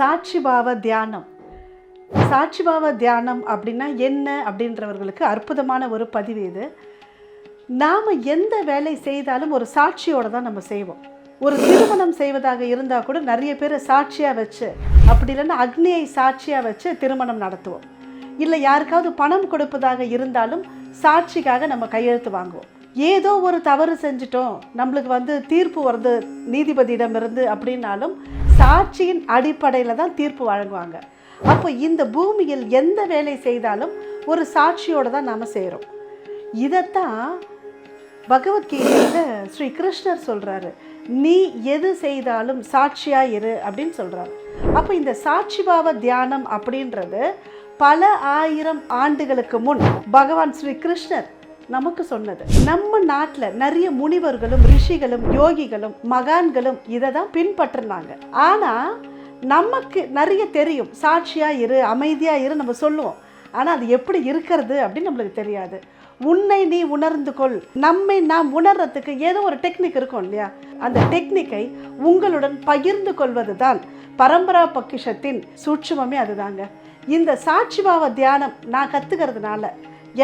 சாட்சி பாவ தியானம். சாட்சி பாவ தியானம் அப்படின்னா என்ன அப்படின்றவர்களுக்கு அற்புதமான ஒரு பதிவு இது. நாம் எந்த வேலை செய்தாலும் ஒரு சாட்சியோடு தான் நம்ம செய்வோம். ஒரு திருமணம் செய்வதாக இருந்தால் கூட நிறைய பேர் சாட்சியாக வச்சு அப்படி இல்லைன்னா அக்னியை சாட்சியாக வச்சு திருமணம் நடத்துவோம். இல்லை யாருக்காவது பணம் கொடுப்பதாக இருந்தாலும் சாட்சிக்காக நம்ம கையெழுத்து வாங்குவோம். ஏதோ ஒரு தவறு செஞ்சிட்டோம் நம்மளுக்கு வந்து தீர்ப்பு வருது நீதிபதியிடமிருந்து அப்படின்னாலும் சாட்சியின் அடிப்படையில் தான் தீர்ப்பு வழங்குவாங்க. அப்போ இந்த பூமியில் எந்த வேலை செய்தாலும் ஒரு சாட்சியோடு தான் நாம் செய்கிறோம் இதைத்தான் பகவத்கீதையில் ஸ்ரீ கிருஷ்ணர் சொல்கிறாரு நீ எது செய்தாலும் சாட்சியாக இரு அப்படின்னு சொல்கிறாரு அப்போ இந்த சாட்சிபாவ தியானம் அப்படின்றது பல ஆயிரம் ஆண்டுகளுக்கு முன் பகவான் ஸ்ரீ கிருஷ்ணர் நமக்கு சொன்னது. நம்ம நாட்டில் நிறைய முனிவர்களும் ரிஷிகளும் யோகிகளும் மகான்களும் இதை தான் பின்பற்றினாங்க. ஆனால் நமக்கு நிறைய தெரியும். சாட்சியாக இரு அமைதியாக இரு நம்ம சொல்லுவோம். ஆனால் அது எப்படி இருக்கிறது அப்படின்னு நம்மளுக்கு தெரியாது. உன்னை நீ உணர்ந்து கொள். நம்மை நாம் உணர்றதுக்கு ஏதோ ஒரு டெக்னிக் இருக்கும் இல்லையா? அந்த டெக்னிக்கை உங்களுடன் பகிர்ந்து கொள்வது தான் பரம்பரா பக்கிஷத்தின் சூட்சுமமே அதுதாங்க. இந்த சாட்சிபாவ தியானம் நான் கற்றுக்கிறதுனால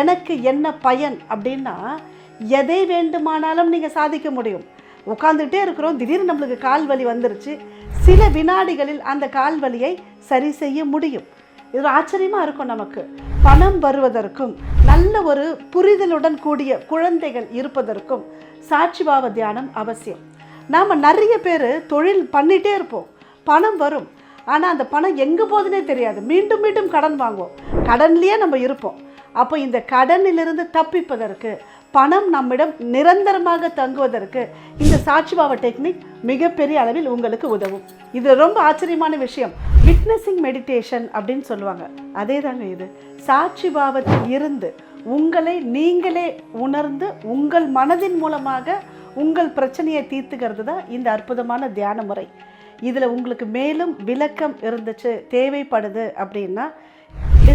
எனக்கு என்ன பயன் அப்படின்னா எதை வேண்டுமானாலும் நீங்கள் சாதிக்க முடியும். உட்காந்துக்கிட்டே இருக்கிறோம் திடீர்னு நம்மளுக்கு கால் வலி வந்துருச்சு. சில வினாடிகளில் அந்த கால் வலியை சரி செய்ய முடியும். இது ஆச்சரியமாக இருக்கும் நமக்கு. பணம் வருவதற்கும் நல்ல ஒரு புரிதலுடன் கூடிய குழந்தைகள் இருப்பதற்கும் சாட்சிபாவ தியானம் அவசியம். நாம் நிறைய பேர் தொழில் பண்ணிகிட்டே இருப்போம். பணம் வரும். ஆனால் அந்த பணம் எங்கே போகுதுன்னே தெரியாது. மீண்டும் மீண்டும் கடன் வாங்குவோம். கடன்லேயே நம்ம இருப்போம். அப்போ இந்த கடனிலிருந்து தப்பிப்பதற்கு பணம் நம்மிடம் நிரந்தரமாக தங்குவதற்கு இந்த சாட்சிபாவ டெக்னிக் மிகப்பெரிய அளவில் உங்களுக்கு உதவும். இது ரொம்ப ஆச்சரியமான விஷயம். விட்னஸிங் மெடிடேஷன் அப்படின்னு சொல்லுவாங்க. அதே தாங்க இது. சாட்சி பாவத்தில் இருந்து உங்களை நீங்களே உணர்ந்து உங்கள் மனதின் மூலமாக உங்கள் பிரச்சனையை தீர்த்துக்கிறது தான் இந்த அற்புதமான தியான முறை. இதில் உங்களுக்கு மேலும் விளக்கம் இருந்துச்சு தேவைப்படுது அப்படின்னா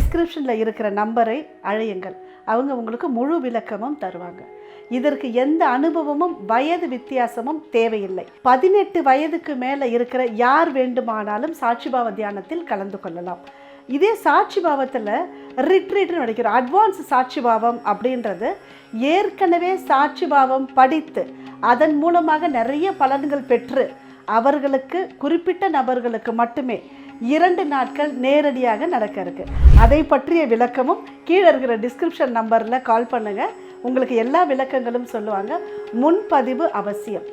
டிஸ்கிரிப்ஷனில் இருக்கிற நம்பரை அழையுங்கள். அவங்க உங்களுக்கு முழு விளக்கமும் தருவாங்க. இதற்கு எந்த அனுபவமும் வயது வித்தியாசமும் தேவையில்லை. பதினெட்டு வயதுக்கு மேலே இருக்கிற யார் வேண்டுமானாலும் சாட்சிபாவ தியானத்தில் கலந்து கொள்ளலாம். இதே சாட்சி பாவத்தில் ரிட்ரீட்னு நடிக்கிறோம் அட்வான்ஸ் சாட்சி பாவம் அப்படின்றது ஏற்கனவே சாட்சி பாவம் படித்து அதன் மூலமாக நிறைய பலன்கள் பெற்று அவர்களுக்கு குறிப்பிட்ட நபர்களுக்கு மட்டுமே இரண்டு நாட்கள் நேரடியாக நடக்க இருக்குது அதை பற்றிய விளக்கமும் கீழே இருக்கிற டிஸ்கிரிப்ஷன் நம்பரில் கால் பண்ணுங்கள் உங்களுக்கு எல்லா விளக்கங்களும் சொல்லுவாங்க. முன்பதிவு அவசியம்.